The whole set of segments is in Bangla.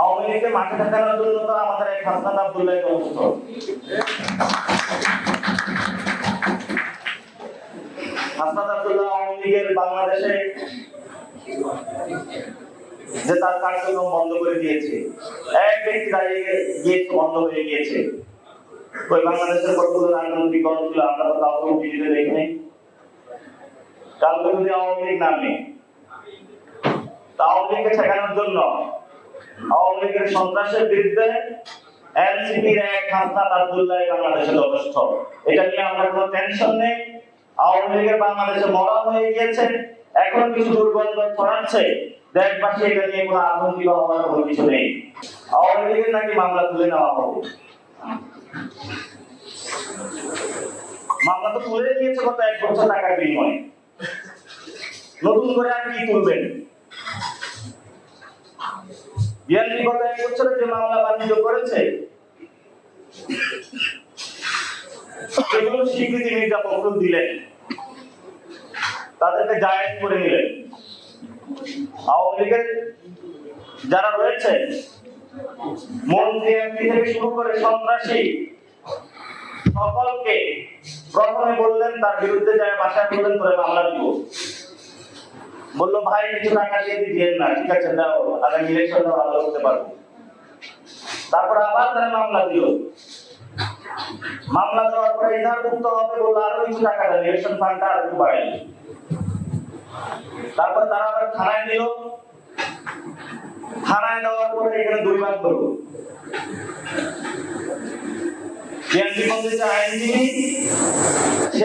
আওয়ামী মাঠে ঠেকানোর জন্য তো আমাদের এক হাসনাত আব্দুল্লাহ যথেষ্ট হাসনাত আব্দুল্লাহ আওয়ামী লীগের বাংলাদেশে যে তার কার্যক্রম বন্ধ করে দিয়েছে, এক ব্যক্তি দাঁড়িয়ে গিয়ে বন্ধ হয়ে গিয়েছে। ওই বাংলাদেশের কতগুলো রাজনৈতিক দল ছিল, আমরা তো কাউকে টিভিতে দেখি নাই। কালকে যদি আওয়ামী লীগ নামে আওয়ামী লীগকে ঠেকানোর জন্য আওয়ামী সন্ত্রাসের বিরুদ্ধে এনসিপির এক হাসনাত আব্দুল্লাহ বাংলাদেশে যথেষ্ট এটা নিয়ে আমরা কোনো টেনশন নেই। আওয়ামী লীগের বাংলাদেশে মরা হয়ে গিয়েছে। এখন কিছু দুর্গন্ধ ছড়াচ্ছে। দেশবাসী এটা নিয়ে কোনো আতঙ্কিত হওয়ার কোনো কিছু নেই। আওয়ামী লীগের নাকি মামলা তুলে নেওয়া হবে? মামলা তো তুলে দিয়েছে গত এক বছর টাকার বিনিময়ে। নতুন করে আর কি তুলবেন? বিএনপি গত এক যে মামলা বাণিজ্য করেছে, সেগুলো স্বীকৃতি মির্জা ফখরুল দিলেন। তাদেরকে জায়েজ করে নিলেন। আওয়ামী লীগের যারা রয়েছে, মন্ত্রী এমপি থেকে শুরু করে সন্ত্রাসী, সকলকে প্রথমে বললেন, তার বিরুদ্ধে যায়, বাসায় বললেন করে মামলা দিব। বলল, ভাই, কিছু টাকা দিয়ে দিয়েন না, ঠিক আছে দাও আগামী ইলেকশন ভালো করতে পারব। তারপর আবার তারা মামলা দিল। মামলা দেওয়ার পরে ইধার মুক্ত হবে বলল, আরও কিছু টাকা দেন ইলেকশন ফান্ডটা আর একটু বাড়াই তারপর তারা আবার থানায় দিল। থানায় দেওয়ার পরে এখানে দুই ভাগ করব আইনজীবী, সে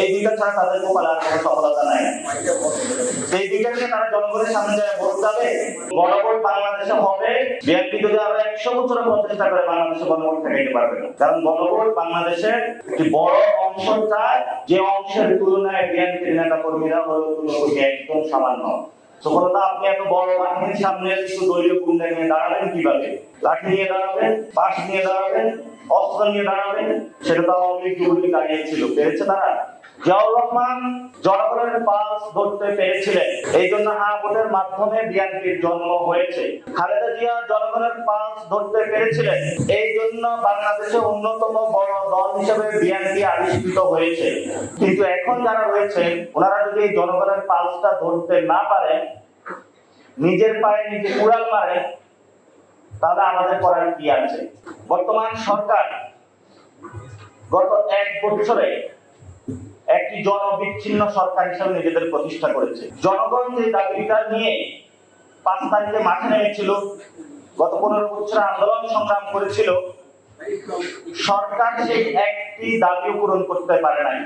এই দুইটা ছাড়া তাদের কপালে আর কোনো সফলতা নাই। এই দুইটা নিয়ে তারা জনগণের সামনে যায় ভোট যাবে গণভোট বাংলাদেশে হবে। বিএনপি যদি আরও একশো বছরের প্রচেষ্টা করে, বাংলাদেশে গণভোট ঠেকাইতে পারবে কারণ গণভোট বাংলাদেশের একটি বড় অংশ চায়, যে অংশের তুলনায় বিএনপির নেতা কর্মীরা হলো একদম সামান্য। সফলতা আপনি এত বড় লাঠির সামনে শুধু দলীয় গুন্ডা নিয়ে দাঁড়াবেন কীভাবে? লাঠি নিয়ে দাঁড়াবেন পাশ নিয়ে দাঁড়াবেন, অস্ত্র নিয়ে দাঁড়াবেন, সেটা তো আওয়ামী লীগ দাঁড়িয়েছিল পেরেছে তারা? জিয়াউর রহমান জনগণের পালস ধরতে পেরেছিলেন। এই জন্য হ্যাঁ মাধ্যমে বিএনপির জন্ম হয়েছে। খালেদা জিয়া জনগণের পালস ধরতে পেরেছিলেন। এই জন্য বাংলাদেশে অন্যতম বড় দল হিসেবে বিএনপি আবিষ্কৃত হয়েছে। কিন্তু এখন যারা রয়েছে, ওনারা যদি জনগণের পালসটা ধরতে না পারেন, নিজের পায়ে নিজে উড়াল মারে তাহলে আমাদের করার কি আছে? বর্তমান সরকার গত এক বছরে একটি জনবিচ্ছিন্ন সরকার হিসাবে নিজেদের প্রতিষ্ঠা করেছে। জনগণ যে দাবিটা নিয়ে পাঁচ তারিখে মাঠে নেমেছিল, গত পনেরো বছর আন্দোলন সংগ্রাম করেছিল, সরকার সেই একটি দাবিও পূরণ করতে পারে নাই।